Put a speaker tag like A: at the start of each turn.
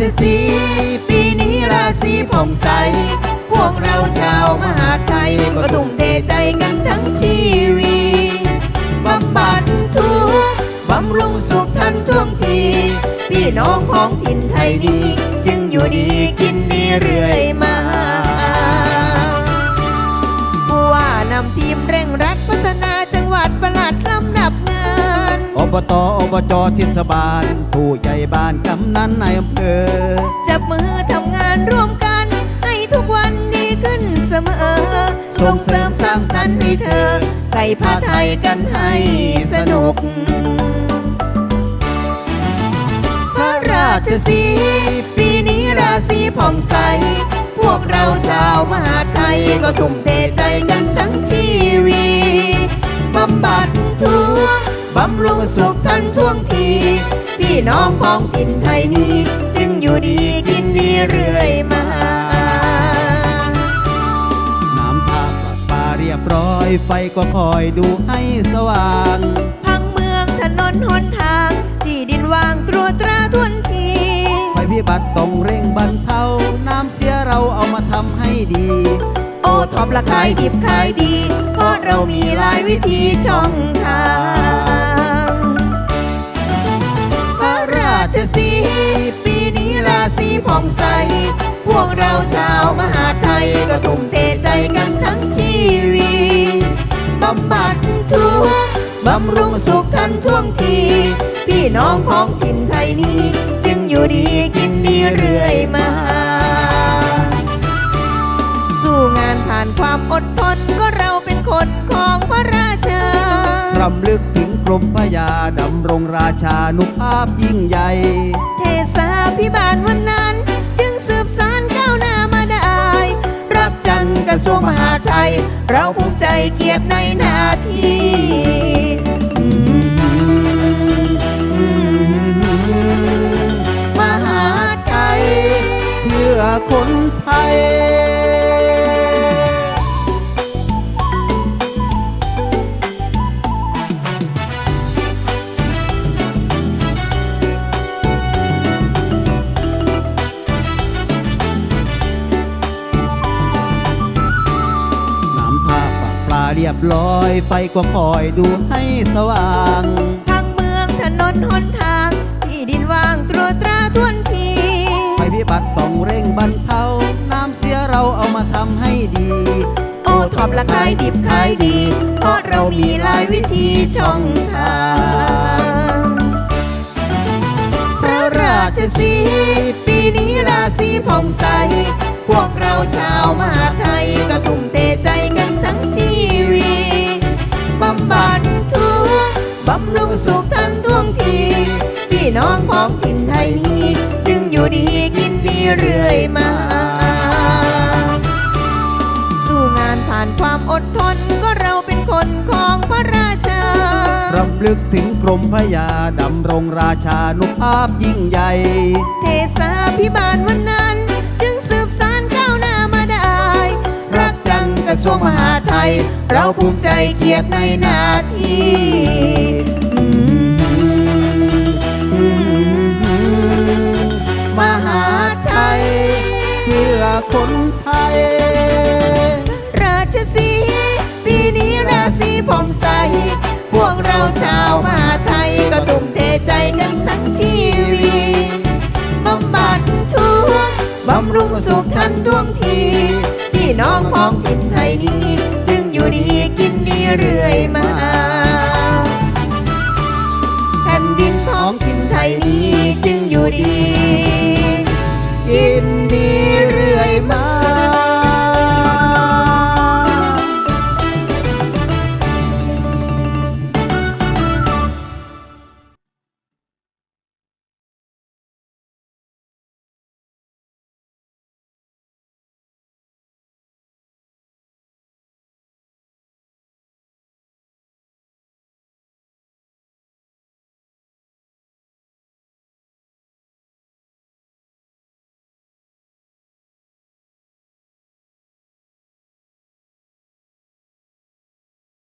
A: ชสีปีนี้ราศีผ่องใส พวกเราชาวมหาไทยก็ทุ่มเทใจกันทั้งชีวีบำบัดทุกบำรุงสุขทันท่วงที พี่น้องของถิ่นไทยดี จึงอยู่ดีกินดีเรื่อยมาผู้ว่านำทีมเร่งรัดพัฒนาจังหวัดประหลัด บ
B: ตอบจเทศบาล ผู้ใหญ่บ้านกำนันในอำเภอ
A: จับมือทำงานร่วมกัน ให้ทุกวันดีขึ้นเสมอ ส่งเสริมสร้างสรรค์ให้เธอ ใส่ผ้าไทยกันให้สนุก พระราชสีปีนี้ราศีผ่องใส พวกเราชาวมหาไทยก็ทุ่มเทใจกันทั้งชีวีบำบัดทุก บำรุงสุขทันท่วงที พี่น้องของถิ่นไทยนี้ จึงอยู่ดีกินดีเรื่อยมา
B: น้ำท่าปลาปาเรียบร้อยไฟก็คอยดูให้สว่าง
A: พังเมืองถนนหนทาง ที่ดินวางตรวจตราทวนที
B: ไฟพิบัติต้องเร่งบรรเทาน้ำเสียเราเอามาทำให้ดี
A: โอท็อปละขายดิบขายดี เพราะเรามีหลายวิธีช่องท ใส พวกเราชาวมหาไทยก็ทุ่มเทใจกันทั้งชีวีบำบัดทุกบำรุงสุขทันท่วงที พี่น้องของถิ่นไทยนี้ จึงอยู่ดีกินดีเรื่อยมา สู้งานผ่านความอดทนก็เราเป็นคนของพระราชา
B: รำลึกถึงกรมพระยาดำรงราชานุภาพยิ่งใหญ่
A: เทศาพิบาลวันนั้น จึงสืบสานก้าวหน้ามาได้ รับจังกระทรวงมหาดไทย เราภูมิใจเกียรติในหน้าที่มหาไทย
B: เพื่อคนไทย เรียบร้อยไฟก็คอยดูให้สว่าง
A: พังเมืองถนนหนทาง ที่ดินว่างตรวจตราทวนที
B: ไฟพิบัติต้องเร่งบรรเทาน้ำเสียเราเอามาทำให้ดี
A: โอท็อปละขายดิบขายดี เพราะเรามีหลายวิธีช่องทางพระราชสีห์ปีนี้ราศีผ่องใส พวกเราชาว น้องของถิ่นไทยนี้ จึงอยู่ดีกินดีเรื่อยมา สู้งานผ่านความอดทนก็เราเป็นคนของพระราชา
B: รำลึกถึงกรมพระยาดำรงราชานุภาพยิ่งใหญ่
A: เทศาพิบาลวันนั้น จึงสืบสานก้าวหน้ามาได้ รักจังกระทรวงมหาดไทย เราภูมิใจเกียรติในหน้าที่
B: คนไทย
A: ราชสีปีนี้ราศีผ่องใส พวกเราชาวมาไทยก็ทุ่มเทใจกันทั้งชีวีบำบัดทุกบำรุงสุขทันท่วงที พี่น้องของถิ่นไทยนี้ จึงอยู่ดีกินดีเรื่อยมาแผ่นดินของถิ่นไทยนี้จึงอยู่ดีกิน